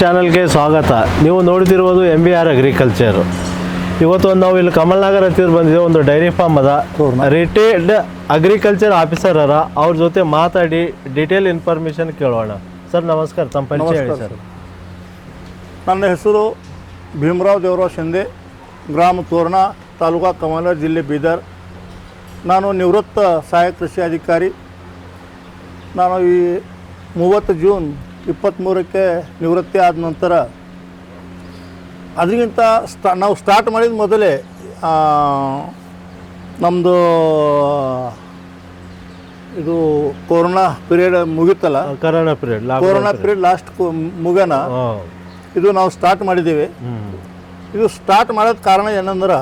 ಚಾನಲ್ಗೆ ಸ್ವಾಗತ. ನೀವು ನೋಡ್ತಿರುವುದು ಎಂ ಬಿ ಆರ್ ಅಗ್ರಿಕಲ್ಚರ್ ಇವತ್ತು ನಾವು ಇಲ್ಲಿ ಕಮಲ್ನಗರ್ ಹತ್ತಿರ ಬಂದಿದ್ದೇವೆ ಒಂದು ಡೈರಿ ಫಾರ್ಮ್ ಅದ. ರಿಟೈರ್ಡ್ ಅಗ್ರಿಕಲ್ಚರ್ ಆಫೀಸರ್ ಅರ. ಅವ್ರ ಜೊತೆ ಮಾತಾಡಿ ಡೀಟೇಲ್ ಇನ್ಫಾರ್ಮೇಶನ್ ಕೇಳೋಣ. ಸರ್ ನಮಸ್ಕಾರ. ತಮ್ಮ ಪರಿಚಯ ಹೇಳಿ ಸರ್. ನನ್ನ ಹೆಸರು ಭೀಮರಾವ್ ದೇವರಾವ್ ಶಿಂದೆ ಗ್ರಾಮ ತೋರಣ ತಾಲೂಕಾ ಕಮಲ ಜಿಲ್ಲೆ ಬೀದರ್. ನಾನು ನಿವೃತ್ತ ಸಹಾಯಕ ಕೃಷಿ ಅಧಿಕಾರಿ ನಾನು ಈ ಮೂವತ್ತು ಜೂನ್ ಇಪ್ಪತ್ತ್ಮೂರಕ್ಕೆ ನಿವೃತ್ತಿ ಆದ ನಂತರ ಅದಕ್ಕಿಂತ ಸ್ಟಾ ನಾವು ಸ್ಟಾರ್ಟ್ ಮಾಡಿದ ಮೊದಲೇ ನಮ್ಮದು ಇದು corona period ಮುಗಿತಲ್ಲ? Corona period corona period. Last ಮುಗನ? ಇದು ನಾವು ಸ್ಟಾರ್ಟ್ ಮಾಡಿದ್ದೀವಿ. ಇದು ಸ್ಟಾರ್ಟ್ ಮಾಡೋದು ಕಾರಣ ಏನಂದ್ರೆ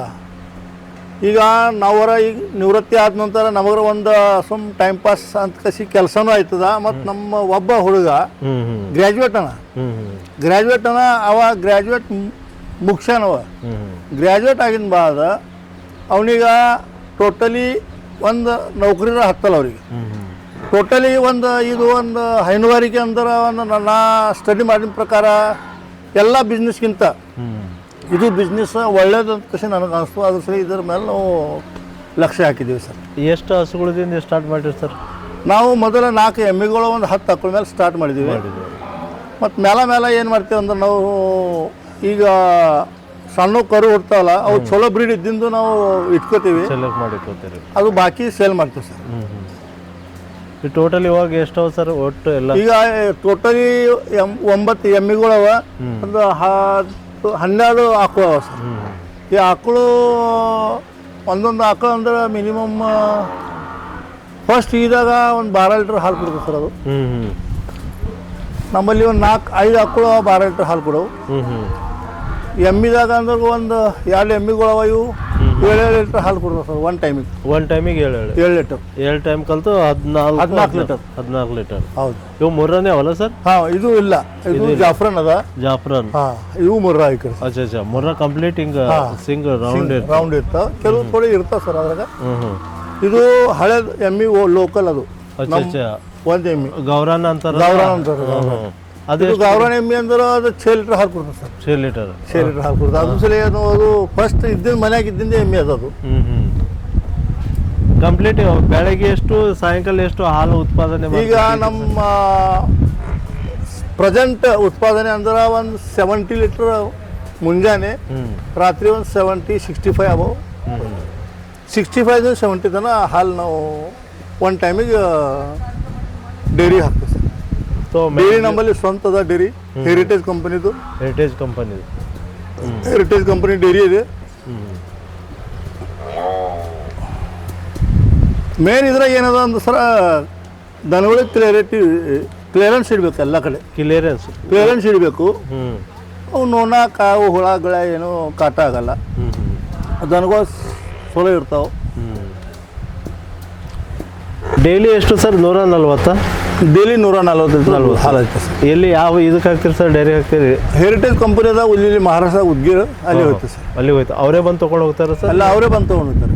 ಈಗ ನಾವರ ಈಗ ನಿವೃತ್ತಿ ಆದ ನಂತರ ನಮಗರ ಒಂದು ಸುಮ್ ಟೈಮ್ ಪಾಸ್ ಅಂತ ಕಸಿ ಕೆಲಸನೂ ಆಯ್ತದ ಮತ್ತು ನಮ್ಮ ಒಬ್ಬ ಹುಡುಗ ಗ್ರ್ಯಾಜುಯೇಟ್ ಅನ. ಗ್ರ್ಯಾಜುಯೇಟ್ ಅನ ಅವ ಗ್ರ್ಯಾಜುಯೇಟ್ ಮುಗ್ಸ್ಯಾನವ ಗ್ರ್ಯಾಜುಯೇಟ್ ಆಗಿನ ಬಾದ ಅವನಿಗ ಟೋಟಲಿ ಒಂದು ನೌಕರಿ ಹತ್ತಲ್ಲ ಅವ್ರಿಗೆ. ಟೋಟಲಿ ಒಂದು ಇದು ಒಂದು ಹೈನುಗಾರಿಕೆ ಅಂದ್ರೆ ಒಂದು ನನ್ನ ಸ್ಟಡಿ ಮಾಡಿದ ಪ್ರಕಾರ ಎಲ್ಲ ಬಿಸ್ನೆಸ್ಗಿಂತ ಇದು ಬಿಸ್ನೆಸ್ ಒಳ್ಳೇದು ಅಂತ ಕಸಿ ನನಗೆ ಅನಿಸ್ತು. ಅದ್ರ ಸರಿ ಇದ್ರ ಮೇಲೆ ನಾವು ಲಕ್ಷ್ಯ ಹಾಕಿದ್ದೀವಿ ಸರ್. ಎಷ್ಟು ಹಸುಗಳಿಂದ ಸ್ಟಾರ್ಟ್ ಮಾಡಿರಿ ಸರ್? ನಾವು ಮೊದಲ ನಾಲ್ಕು ಎಮ್ಮೆಗಳು ಒಂದು ಹತ್ತು ಹಕ್ಕಳ ಮೇಲೆ ಸ್ಟಾರ್ಟ್ ಮಾಡಿದ್ದೀವಿ ಮತ್ತು ಮೇಲೆ ಮೇಲೆ ಏನು ಮಾಡ್ತೀವಿ ಅಂದ್ರೆ ನಾವು ಈಗ ಸಣ್ಣ ಕರು ಹುಡ್ತಾವಲ್ಲ ಅವು ಚಲೋ ಬ್ರೀಡ್ ಇದ್ದಿಂದು ನಾವು ಇಟ್ಕೋತೀವಿ. ಅದು ಬಾಕಿ ಸೇಲ್ ಮಾಡ್ತೀವಿ ಸರ್. ಈ ಟೋಟಲ್ ಇವಾಗ ಎಷ್ಟು ಅವ ಸರ್? ಒಟ್ಟು ಎಲ್ಲ? ಈಗ ಟೋಟಲಿ ಒಂಬತ್ತು ಎಮ್ಮಿಗಳವ. ಒಂದು ಹತ್ತು ಹನ್ನೆರಡು ಆಕಳು ಅವ ಸರ್. ಈ ಆಕಳು ಒಂದೊಂದು ಆಕಳು ಅಂದ್ರೆ ಮಿನಿಮಮ್ ಫಸ್ಟ್ ಇದಾಗ ಒಂದು ಬಾರ ಲೀಟ್ರ್ ಹಾಲು ಕೊಡ್ತೀವಿ ಸರ್ ಅದು. ನಮ್ಮಲ್ಲಿ ಒಂದು ನಾಲ್ಕು ಐದು ಆಕಳು ಬಾರ ಲೀಟ್ರ್ ಹಾಲು ಕೊಡವು. ಎಮ್ಮಿದಾಗ ಅಂದ್ರೆ ಒಂದು ಎರಡು ಎಮ್ಮಿಗಳವ ಇವು. ಏಳೇಳು ಲೀಟ್ರ್ ಹಾಲು ಕೊಡ್ತದೆ ಸರ್ ಒನ್ ಟೈಮಿಗೆ ಒನ್ ಟೈಮಿಗೆ ಏಳು ಏಳು. ಏಳು ಲೀಟರ್. ಏಳು ಟೈಮ್ ಕಲ್ತು ಹದಿನಾಲ್ಕು ಹದಿನಾಲ್ಕು ಲೀಟರ್. ಹದಿನಾಲ್ಕು ಲೀಟರ್. ಹೌದು. ಇವು ಮುರ್ರನೇ ಅವಲ್ಲ ಸರ್? ಹಾಂ ಇದು ಇಲ್ಲ. ಇದು ಜಾಫ್ರನ್ ಅದ. ಜಾಫ್ರನ್. ಹಾಂ ಇವು ಮುರ್ರಾ ಕಡೆ ಅಚ್ಚಾ ಅಚ್ಚಾ. ಮುರ್ರ ಕಂಪ್ಲೀಟ್ ಹಿಂಗ ಸಿಂಗ್ ರೌಂಡ್ ರೌಂಡ್ ಇರ್ತಾವ ಕೆಲವು ಥೋಡೆ ಇರ್ತಾವ ಸರ್ ಅದ್ರಾಗ. ಇದು ಹಳೆ ಎಮ್ಮಿ ಲೋಕಲ್ ಅದು. ಅಚ್ಚಾ ಅಚ್ಚಾ. ಒಂದು ಎಮ್ಮಿ ಗೌರಾನ ಅಂತಾರ ಗೌರಾನ. ಅಂತಾರೆ. ಅದು ಗೌರವ ಎಮ್ಮಿ ಅಂದ್ರೆ ಅದು ಛೇ ಲೀಟ್ರ್ ಹಾಲು ಕೊಡ್ತದೆ ಸರ್. ಛೇ ಲೀಟರ್ ಛೇ ಲೀಟ್ರ್ ಹಾಲು ಕೊಡ್ತದೆ ಅದು ಸಲ ಏನು ಅದು ಫಸ್ಟ್ ಇದ್ದಿದ್ದು ಮನ್ಯಾಗ ಇದ್ದಿಂದ ಎಮ್ಮಿ ಅದು ಅದು. ಹ್ಮ್ ಕಂಪ್ಲೀಟ್ ಬೆಳಗ್ಗೆ ಎಷ್ಟು ಸಾಯಂಕಾಲ ಎಷ್ಟು ಹಾಲು ಉತ್ಪಾದನೆ ಈಗ ನಮ್ಮ ಪ್ರೆಸೆಂಟ್ ಉತ್ಪಾದನೆ ಅಂದ್ರೆ ಒಂದು ಸೆವೆಂಟಿ ಲೀಟ್ರ್ ಮುಂಜಾನೆ ರಾತ್ರಿ ಒಂದು seventy sixty five above sixty five seventy ತನಕ ಹಾಲು ನಾವು ಒನ್ ಟೈಮಿಗೆ ಡೈರಿ ಹಾಕ್ತೀವಿ ಸರ್. ಸೊ ಡೈರಿ ನಮ್ಮಲ್ಲಿ ಸ್ವಂತ ಅದ ಡೈರಿ ಹೆರಿಟೇಜ್ ಕಂಪನಿದು heritage company heritage company dairy ಇದೆ. ಮೇನ್ ಇದ್ರಾಗ ಏನದ ಅಂದ್ರೆ ಸರ ದನಗಳಿಗೆ ಕ್ಲಿಯರಿಟಿ ಕ್ಲಿಯರೆನ್ಸ್ ಇಡಬೇಕು ಎಲ್ಲ ಕಡೆ. ಕ್ಲಿಯರೆನ್ಸ್ ಕ್ಲಿಯರೆನ್ಸ್ ಇಡಬೇಕು. ಅವು ನೋಣ ಕಾವು ಹುಳ ಗಿಳ ಏನು ಕಾಟ ಆಗಲ್ಲ. ದನಗಳು ಚಲೋ ಇರ್ತಾವೆ. ಡೈಲಿ ಎಷ್ಟು ಸರ್ ನೂರ ನಲ್ವತ್ತಾ? ಡೈಲಿ ನೂರ ನಲ್ವತ್ತೈದು ಹಾಲು ಐತೆ ಸರ್. ಎಲ್ಲಿ ಯಾವ ಇದಕ್ಕೆ ಹಾಕ್ತೀರಿ ಸರ್? ಡೈರಿ ಹಾಕ್ತೀರಿ? ಹೆರಿಟೇಜ್ ಕಂಪನಿ ಅದ ಇಲ್ಲಿ ಮಹಾರಾಷ್ಟ್ರ ಉದ್ಗಿರ್ ಅಲ್ಲಿ ಹೋಯ್ತು ಸರ್. ಅಲ್ಲಿ ಹೋಯ್ತು. ಅವರೇ ಬಂದು ತೊಗೊಂಡು ಹೋಗ್ತಾರೆ ಸರ್? ಅಲ್ಲ ಅವರೇ ಬಂದು ತೊಗೊಂಡು ಹೋಗ್ತಾರೆ.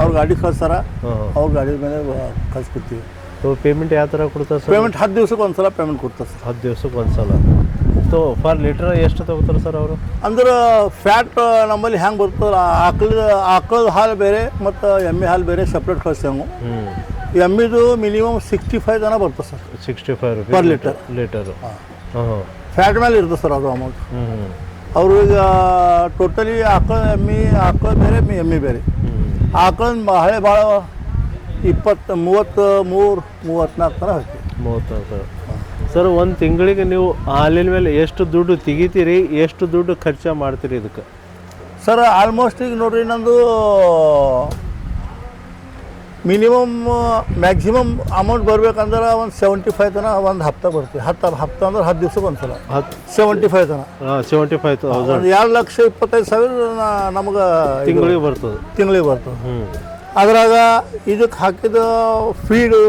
ಅವ್ರ ಗಾಡಿ ಕಳ್ಸಾರ ಅವ್ರ ಗಾಡಿ ಮೇಲೆ ಕಳ್ಸ್ಕೊಡ್ತೀವಿ. ಸೊ ಪೇಮೆಂಟ್ ಯಾವ ಥರ ಕೊಡ್ತಾರೆ ಸರ್? ಪೇಮೆಂಟ್ ಹತ್ತು ದಿವ್ಸಕ್ಕೆ ಒಂದ್ಸಲ ಪೇಮೆಂಟ್ ಕೊಡ್ತಾರೆ ಸರ್. ಹತ್ತು ದಿವ್ಸಕ್ಕೆ ಒಂದು ಸಲ ಸೊ ಪರ್ ಲೀಟ್ರ್ ಎಷ್ಟು ತಗೋತಾರೆ ಸರ್ ಅವರು? ಅಂದ್ರೆ ಫ್ಯಾಟ್ ನಮ್ಮಲ್ಲಿ ಹೆಂಗೆ ಬರ್ತದೆ? ಆಕಳ ಆಕಳದ ಹಾಲು ಬೇರೆ ಮತ್ತು ಎಮ್ಮೆ ಹಾಲು ಬೇರೆ ಸಪ್ರೇಟ್ ಕಳಿಸ್ತೇವೆ ಎಮ್ಮಿದು ಮಿನಿಮಮ್ ಸಿಕ್ಸ್ಟಿ ಫೈವ್ ತನಕ ಬರ್ತದೆ sir. Sixty five rupees Per liter. Litre ಹಾಂ. ಹಾಂ ಫ್ಯಾಟ್ ಮೇಲೆ ಇರ್ತದೆ ಸರ್ ಅದು ಅಮೌಂಟ್ ಹ್ಞೂ ಅವರು ಈಗ ಟೋಟಲಿ ಆಕಳ ಎಮ್ಮಿ ಆಕಳ ಬೇರೆ ಮಿ ಎಮ್ಮಿ ಬೇರೆ. ಹ್ಞೂ ಆಕಳ ಹಳೆ ಭಾಳ ಇಪ್ಪತ್ತು ಮೂವತ್ತು ಮೂರು ಮೂವತ್ತ್ನಾಲ್ಕು ತನಕ ಹಾಕಿ. ಮೂವತ್ತು ಸರ್ ಸರ್ ಒಂದು ತಿಂಗಳಿಗೆ ನೀವು ಹಾಲಿನ ಮೇಲೆ ಎಷ್ಟು ದುಡ್ಡು ತೆಗಿತೀರಿ ಎಷ್ಟು ದುಡ್ಡು ಖರ್ಚು ಮಾಡ್ತೀರಿ ಇದಕ್ಕೆ? ಸರ್ ಆಲ್ಮೋಸ್ಟ್ ಈಗ ನೋಡ್ರಿ ನಂದು ಮಿನಿಮಮ್ ಮ್ಯಾಕ್ಸಿಮಮ್ ಅಮೌಂಟ್ ಬರ್ಬೇಕಂದ್ರೆ ಒಂದು ಸೆವೆಂಟಿ ಫೈವ್ ತನಕ ಒಂದು ಹಪ್ತ ಬರ್ತೀವಿ. ಹತ್ತು ಹಪ್ತ ಅಂದ್ರೆ ಹತ್ತು ದಿವ್ಸಕ್ಕೆ ಒಂದು ಸಲ ಹತ್ತು ಸೆವೆಂಟಿ ಫೈವ್ ತನ ಸೆವೆಂಟಿ ಫೈವ್ ತೌಸಂಡ್ ಎರಡು ಲಕ್ಷ ಇಪ್ಪತ್ತೈದು ಸಾವಿರ ನಮಗೆ ತಿಂಗಳಿಗೆ ಬರ್ತದೆ. ತಿಂಗಳಿಗೆ ಬರ್ತದೆ. ಅದ್ರಾಗ ಇದಕ್ಕೆ ಹಾಕಿದ ಫೀಡು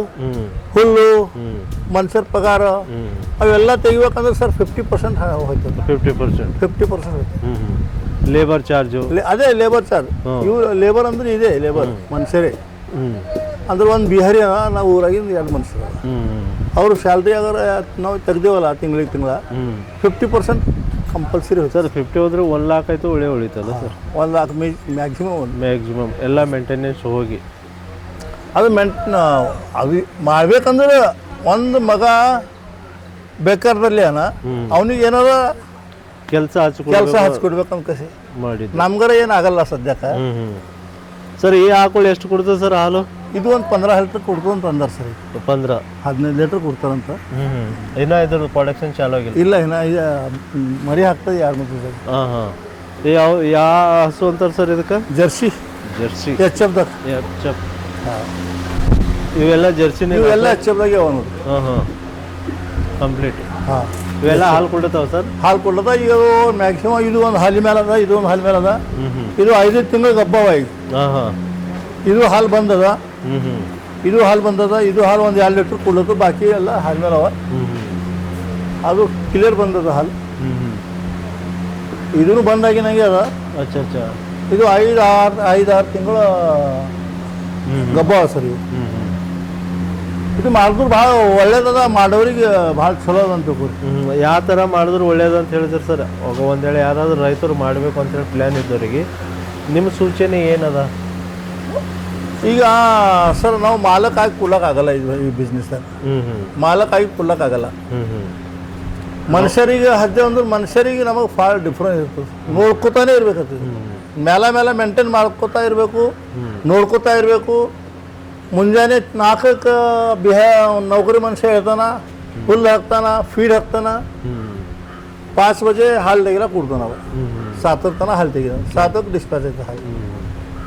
ಹುಲ್ಲು ಮನುಷ್ಯರ ಪಗಾರ ಅವೆಲ್ಲ ತೆಗಿಬೇಕಂದ್ರೆ sir fifty percent ಹೋಯ್ತದೆ fifty percent fifty percent labour charge ಅದೇ ಲೇಬರ್ ಚಾರ್ಜ್ ಇವು ಲೇಬರ್ ಅಂದ್ರೆ ಇದೆ ಲೇಬರ್ ಮನುಷ್ಯರೇ ಅಂದ್ರೆ ಒಂದು ಬಿಹಾರಿ ಅದ ನಾವು ಊರಾಗಿಂದ ಎರಡು ಮನುಷ್ಯರು. ಅವ್ರ ಸ್ಯಾಲ್ರಿ ಆಗಾರ ನಾವು ತೆಗ್ದೇವಲ್ಲ ತಿಂಗಳಿಗೆ ತಿಂಗಳ. ಫಿಫ್ಟಿ ಪರ್ಸೆಂಟ್ ಕಂಪಲ್ಸರಿ ಹೋಯ್ತು ಸರ್ ಫಿಫ್ಟಿ ಹೋದ್ರೆ ಒಂದು ಲಾಕ್ ಆಯಿತು ಒಳ್ಳೆ ಉಳಿತಲ್ಲ ಸರ್? ಒಂದು ಲಾಕ್ ಮಿ ಮ್ಯಾಕ್ಸಿಮಮ್ ಒಂದು. ಮ್ಯಾಕ್ಸಿಮಮ್ ಎಲ್ಲ ಮೇಂಟೆನೆನ್ಸ್ ಹೋಗಿ. ಅದು ಮೆಂಟ್ ಅದು ಮಾಡ್ಬೇಕಂದ್ರೆ ಒಂದು ಮಗ ಬೇಕಾರ್ದಲ್ಲಿ ಅನ. ಅವನಿಗೆ ಏನಾರ ಕೆಲಸ ಹಚ್ಕೊಂಡು ಕೆಲಸ ಹಚ್ಕೊಡ್ಬೇಕಂತ ಕಸಿ. ಮಾಡಿ ನಮ್ಗರ ಏನಾಗಲ್ಲ ಸದ್ಯಕ್ಕೆ. ಸರ್ ಈ ಆಕಳು ಎಷ್ಟು ಕೊಡ್ತದೆ ಸರ್ ಹಾಲು? ಇದು ಒಂದು ಪಂದ್ರ ಲೀಟ್ರ್ ಕೊಡ್ತು ಅಂತ ಅಂದಾರ ಸರ್ ಪಂದ್ರ? ಹದಿನೈದು ಲೀಟ್ರ್ ಕೊಡ್ತಾರಂತ. ಹ್ಞೂ ಹ್ಞೂ ಇನ್ನೂ ಇದ್ರ ಪ್ರೊಡಕ್ಷನ್ ಚಾಲು ಆಗಿಲ್ಲ? ಇಲ್ಲ ಇನ್ನ ಈಗ ಮರಿ ಹಾಕ್ತದೆ ಯಾರು ಮತ್ತೆ ಹಾಂ ಹಾಂ. ಯಾವ ಯಾ ಹಸು ಅಂತಾರೆ ಸರ್ ಇದಕ್ಕೆ? Jersey. Jersey. H F H F ಹಾಂ. ಇವೆಲ್ಲ ಜರ್ಸಿನ ಇವೆಲ್ಲ ಎಚ್ ಎಫ್ದಾಗೆ ಯಾವ ನೋಡಿ ಹಾಂ ಹಾಂ. ಕಂಪ್ಲೀಟ್ ಹಾಂ. ಇವೆಲ್ಲ ಹಾಲು ಕೊಡ್ತಾವ ಸರ್? ಹಾಲು ಕೊಡ್ಲದ ಈಗ ಮ್ಯಾಕ್ಸಿಮಮ್ ಇದು ಒಂದು ಹಾಲಿ ಮೇಲೆ ಅದ ಇದು ಒಂದು ಹಾಲಿ ಮೇಲೆ ಅದ. ಇದು ಐದು ತಿಂಗಳ ಗಬ್ಬವ ಈಗ. ಹಾಂ ಹಾಂ. ಇದು ಹಾಲು ಬಂದದ. ಇದು ಹಾಲು ಬಂದದ ಇದು ಹಾಲು ಒಂದು ಎರಡು ಲೀಟ್ರ್ ಕೊಡ್ಲತ್ತು ಬಾಕಿ ಎಲ್ಲ ಹಾಲು ಮೇಲೆ ಅವ. ಅದು ಕ್ಲಿಯರ್ ಬಂದದ ಹಾಲು. ಇದೂ ಇದೂ ಬಂದಾಗಿನಾಗೆ ಅದ. ಅಚ್ಚ ಅಚ್ಚ. ಇದು ಐದು ಆರು ಐದು ಆರು ತಿಂಗಳ ಗಬ್ಬವ ಸರ್ ಇದು. ಹ್ಞೂ ಇದು ಮಾಡಿದ್ರು ಭಾಳ ಒಳ್ಳೇದದ ಮಾಡೋರಿಗೆ ಭಾಳ ಚಲೋ ಅದ ಅಂತ ಯಾವ ಥರ ಮಾಡಿದ್ರು ಒಳ್ಳೇದು ಅಂತ ಹೇಳಿದ್ರು ಸರ್. ಅವಾಗ ಒಂದು ವೇಳೆ ಯಾರಾದರೂ ರೈತರು ಮಾಡಬೇಕು ಅಂತೇಳಿ ಪ್ಲ್ಯಾನ್ ಇದ್ದವರಿಗೆ ನಿಮ್ಮ ಸೂಚನೆ ಏನದ? ಈಗ ಸರ್ ನಾವು ಮಾಲಕ್ಕಾಗಿ ಕೊಡ್ಲಕ್ಕಾಗಲ್ಲ ಇದು ಈ ಬಿಸ್ನೆಸ್ ಹ್ಞೂ ಹ್ಞೂ ಮಾಲಕ್ಕಾಗಿ ಹ್ಞೂ ಮನುಷ್ಯರಿಗೆ ಹದ್ದೆ ಅಂದ್ರೆ ಮನುಷ್ಯರಿಗೆ ನಮಗೆ ಭಾಳ ಡಿಫ್ರೆನ್ಸ್ ಇರ್ತದೆ. ನೋಡ್ಕೊತಾನೆ ಇರ್ಬೇಕಾಗ್ತದೆ ಮೇಲ ಮೇಲೆ ಮೇಂಟೈನ್ ಮಾಡ್ಕೋತಾ ಇರಬೇಕು. ನೋಡ್ಕೋತಾ ಇರಬೇಕು. ಮುಂಜಾನೆ ನಾಲ್ಕಕ್ಕೆ ಬಿಹ ನೌಕರಿ ಮನುಷ್ಯ ಹೇಳ್ತಾನ ಹುಲ್ಲು ಹಾಕ್ತಾನ ಫೀಡ್ ಹಾಕ್ತಾನ. ಪಾಸ್ ಪಾಚ್ ಬಜೆ ಹಾಲು ತೆಗಿಲ ಕೊಡ್ತಾನ ಅವ ಹ್ಞೂ ತನಕ ಹಾಲು ತೆಗಿದ ಸಾತಕ್ಕೆ ಡಿಸ್ಪ್ಯಾಚ್ ಆಯ್ತು ಹಾಗೆ.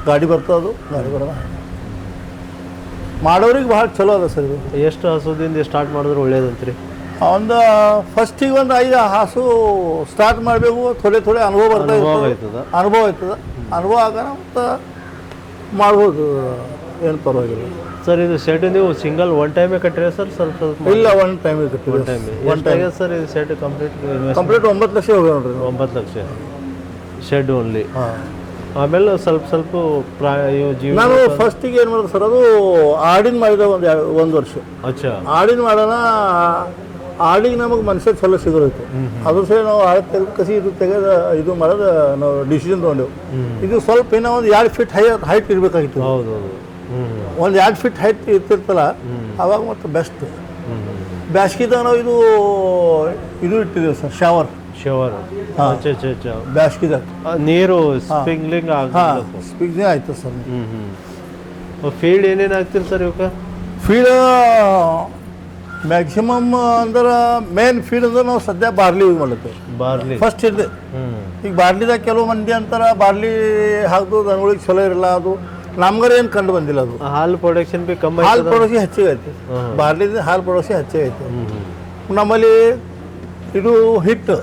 ಗಾಡಿ ಬರ್ತದೆ ಗಾಡಿ ಬರೋದ ಮಾಡೋರಿಗೆ ಭಾಳ ಚಲೋ ಅದ ಸರ್ ಇದು. ಎಷ್ಟು ಹಸುದಿಂದ ಸ್ಟಾರ್ಟ್ ಮಾಡಿದ್ರೆ ಒಳ್ಳೇದಂತ್ರಿ? ಒಂದು ಫಸ್ಟಿಗೆ ಒಂದು ಐದು ಹಸು ಸ್ಟಾರ್ಟ್ ಮಾಡಬೇಕು ಥೊಡೆ ಥೊಡೆ ಅನುಭವ ಬರ್ತಾ ಅನುಭವ ಆಯ್ತದ. ಅನುಭವ ಆಯ್ತದ. ಅನುಭವ ಮತ್ತು ಮಾಡ್ಬೋದು. ಏನು ಪರವಾಗಿಲ್ಲ. ಸರ್ ಇದು ಶೆಡ್ ನೀವು ಸಿಂಗಲ್ ಒನ್ ಟೈಮೇ ಕಟ್ಟಿರಿ ಸರ್ ಸ್ವಲ್ಪ ಸ್ವಲ್ಪ ಇಲ್ಲ ಒನ್ ಟೈಮ್ ಒನ್ ಟೈಮ್ ಎಷ್ಟಾಗಿದೆ ಸರ್ ಇದು ಶೆಡ್ ಕಂಪ್ಲೀಟ್ ಕಂಪ್ಲೀಟ್ ಒಂಬತ್ತು ಲಕ್ಷ ಹೋಗಿ ನೋಡ್ರಿ ಒಂಬತ್ತು ಲಕ್ಷ. ಶೆಡ್ ಓನ್ಲಿ ಹಾಂ. ಆಮೇಲೆ ಸ್ವಲ್ಪ ಸ್ವಲ್ಪ ಪ್ರಾ ಜೀವನ ಜೀವ ನಾನು ಫಸ್ಟಿಗೆ ಏನು ಮಾಡೋದು ಸರ್ ಅದು ಆಡಿನ ಮಾಡಿದ ಒಂದು ಒಂದು ವರ್ಷ. ಅಚ್ಚಾ. ಆಡಿನ ಮಾಡೋಣ ಆಡಿಗೆ ನಮಗೆ ಮನುಷ್ಯ ಚಲೋ ಸಿಗೋಯ್ತು ಅದ್ರ ಸರಿ ನಾವು ಆಳ ತೆಗೆದು ಕಸಿ ಇದು ತೆಗೆದ ಇದು ಮಾಡೋದು ನಾವು ಡಿಸಿಷನ್ ತೊಗೊಂಡೆವು. ಇದು ಸ್ವಲ್ಪ ಏನೋ ಒಂದು ಎರಡು ಫೀಟ್ ಹೈ ಹೈಟ್ ಇರಬೇಕಾಗಿತ್ತು. ಹೌದು ಒಂದು ಎರಡು ಫಿಟ್ ಹೈಟ್ ಇರ್ತಿರ್ತಲ್ಲ ಅವಾಗ ಮತ್ತು ಬೆಸ್ಟ್ ಬ್ಯಾಸ್ಗಿದಾಗ ನಾವು ಇದು ಇದು ಇಟ್ಟಿದ್ದೇವೆ ಸರ್ ಶವರ್ ಶವರ್ ಬ್ಯಾಸ್ಗಿದಾಗ. ನೀರು ಸ್ಪ್ರಿಂಗ್ಲಿಂಗ್ ಸ್ಪಿಗ್ನೇ ಆಯ್ತು ಸರ್. ಫೀಲ್ಡ್ ಏನೇನು ಹಾಕ್ತೀರಿ ಸರ್ ಇವಕ್ಕೆ ಫೀಡ್ ಮ್ಯಾಕ್ಸಿಮಮ್ ಅಂದ್ರೆ ಮೇನ್ ಫೀಡ್ ಅಂದ್ರೆ ನಾವು ಸದ್ಯ ಬಾರ್ಲಿ ಯೂಸ್ ಮಾಡ್ಲತ್ತೇವೆ. ಬಾರ್ಲಿ. ಫಸ್ಟ್ ಹ್ಞೂ ಈಗ ಬಾರ್ಲಿದಾಗ ಕೆಲವು ಮಂದಿ ಅಂತಾರೆ ಬಾರ್ಲಿ ಹಾಕ್ದು ದನಗಳಿಗೆ ಚಲೋ ಇರಲ್ಲ ಅದು. ನಮ್ಗರ ಏನು ಕಂಡು ಬಂದಿಲ್ಲ ಅದು. ಹಾಲು ಪ್ರೊಡಕ್ಷನ್ ಬಿ ಕಮ್ಮಿ ಹಾಲು ಪ್ರೊಡಕ್ಷನ್ ಹೆಚ್ಚಿಗೆ ಐತಿ. ಬಾರ್ಲಿದ ಹಾಲು ಪ್ರೊಡಕ್ಷನ್ ಹೆಚ್ಚಿಗೆ ಐತೆ ನಮ್ಮಲ್ಲಿ ಇದು ಹಿಟ್ಟು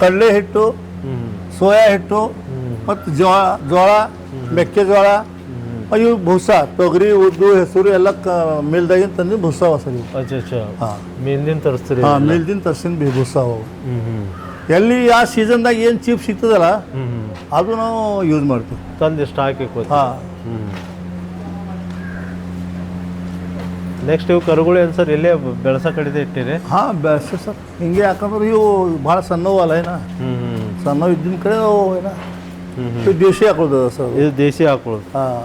ಕಡಲೆ ಹಿಟ್ಟು ಸೋಯಾ ಹಿಟ್ಟು ಮತ್ತು ಜೋಳ ಜೋಳ ಮೆಕ್ಕೆಜೋಳ ಇವು ಭೂಸ ತೊಗರಿ ಉದ್ದು ಹೆಸರು ಎಲ್ಲ ಮಿಲ್ದಾಗಿನ ತಂದು ಭೂಸ ಅಚ್ಚಾ ಹಾಂ. ಮೇಲಿಂದ ತರಿಸ್ತೀರಿ ಹಾಂ ಮಿಲ್ದಿನ ತರ್ಸಿನ ಬಿ ಭೂಸ ಅವು. ಎಲ್ಲಿ ಆ ಸೀಸನ್ದಾಗ ಏನು ಚೀಪ್ ಸಿಗ್ತದಲ್ಲ ಅದು ನಾವು ಯೂಸ್ ಮಾಡ್ತೀವಿ. ತಂದು ಸ್ಟಾಕ್ ಹಾಂ. ನೆಕ್ಸ್ಟ್ ಇವು ಕರುಗಳು ಏನು ಸರ್? ಇಲ್ಲೇ ಬೆಳೆಸ ಕಡಿದೆ ಇಟ್ಟಿರಿ? ಹಾಂ ಬೆಳೆಸ ಸರ್. ಹಿಂಗೆ ಯಾಕಂದ್ರೆ ಇವು ಭಾಳ ಸಣ್ಣವು ಅಲ್ಲ ಏನ? ಸಣ್ಣವು ಇದ್ದಿನ ಕಡೆ ಅವು ಏನ? ದೇಶಿ ಹಾಕೋದು ಸರ್ ಇದು ದೇಸಿ ಹಾಕೊಳ್ಳೋದು ಹಾಂ.